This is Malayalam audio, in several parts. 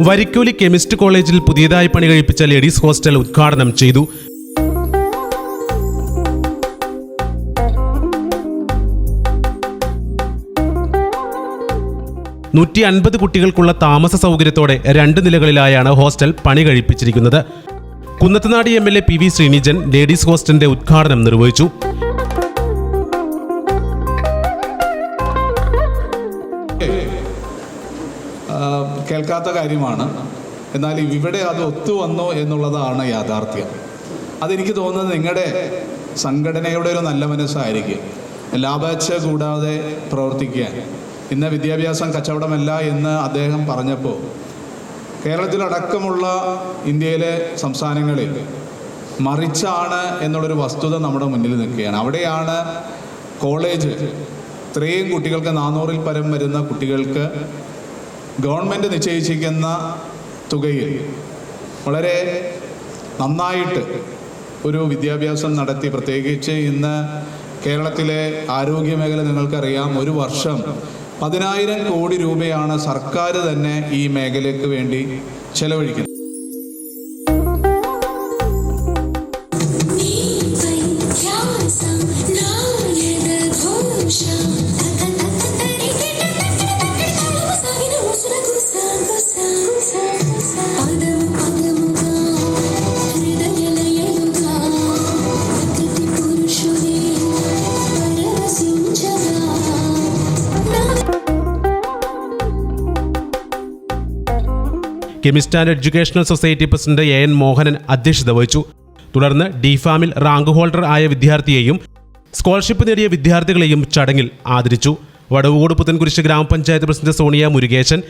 വരിക്കോലി കെമിസ്റ്റ് കോളേജിൽ പുതിയതായി പണി കഴിപ്പിച്ച ലേഡീസ് ഹോസ്റ്റൽ ഉദ്ഘാടനം ചെയ്തു. നൂറ്റി അൻപത് കുട്ടികൾക്കുള്ള താമസ സൗകര്യത്തോടെ രണ്ട് നിലകളിലായാണ് ഹോസ്റ്റൽ പണി കഴിപ്പിച്ചിരിക്കുന്നത്. കുന്നത്തനാടി M L A P V Sreenijan ladies ഹോസ്റ്റലിന്റെ ഉദ്ഘാടനം നിർവഹിച്ചു. ആ, കേൾക്കാത്ത കാര്യമാണ്. എന്നാൽ ഇവിടെ അത് ഒത്തുവന്നു എന്നുള്ളതാണ് യാഥാർത്ഥ്യം. അതെനിക്ക് തോന്നുന്നത് നിങ്ങളുടെ സംഘടനയുടെ ഒരു നല്ല മനസ്സായിരിക്കും. ലാഭാച്ഛ കൂടാതെ പ്രവർത്തിക്കാൻ ഇന്ന് വിദ്യാഭ്യാസം കച്ചവടമല്ല എന്ന് അദ്ദേഹം പറഞ്ഞപ്പോൾ കേരളത്തിലടക്കമുള്ള ഇന്ത്യയിലെ സംസ്ഥാനങ്ങളിൽ മറിച്ചാണ് എന്നുള്ളൊരു വസ്തുത നമ്മുടെ മുന്നിൽ നിൽക്കുകയാണ്. അവിടെയാണ് കോളേജ് ഇത്രയും കുട്ടികൾക്ക് നാനൂറിൽ പരം വരുന്ന കുട്ടികൾക്ക് ഗവൺമെന്റ് നിശ്ചയിച്ചിരിക്കുന്ന തുകയിൽ വളരെ നന്നായിട്ട് ഒരു വിദ്യാഭ്യാസം നടത്തി. പ്രത്യേകിച്ച് ഇന്ന് കേരളത്തിലെ ആരോഗ്യ മേഖല നിങ്ങൾക്കറിയാം ഒരു വർഷം പതിനായിരം കോടി രൂപയാണ് സർക്കാർ തന്നെ ഈ മേഖലയ്ക്ക് വേണ്ടി ചെലവഴിക്കുന്നത്. Chemist and educational society president A N Mohanan അധ്യക്ഷത വഹിച്ചു. തുടർന്ന് ഡിഫാമിൽ റാങ്ക് ഹോൾഡർ ആയ വിദ്യാർത്ഥിയെയും സ്കോളർഷിപ്പ് നേടിയ വിദ്യാർത്ഥികളെയും ചടങ്ങിൽ ആദരിച്ചു. വടവുകോട് പുത്തൻകുരിശ് ഗ്രാമപഞ്ചായത്ത് president Sonia Murukesan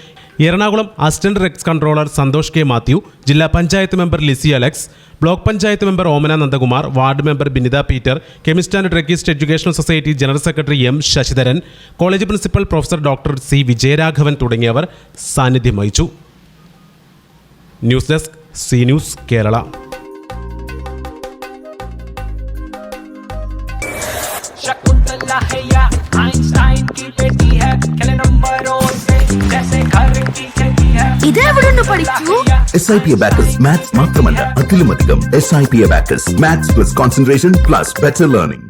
Ernakulam assistant rex controller Santhosh K Mathew ജില്ലാ panchayat member Lizy Alex block panchayat member Omana Nandakumar ward member Binitha Peter chemist and druggist educational society general secretary M Sasidharan college principal professor doctor C Vijayaraghavan തുടങ്ങിയവർ സാന്നിധ്യം വഹിച്ചു. News desk C news Kerala. S I P abacus maths മാത്രമല്ല അതിലുമധികം S I P abacus maths plus concentration plus better learning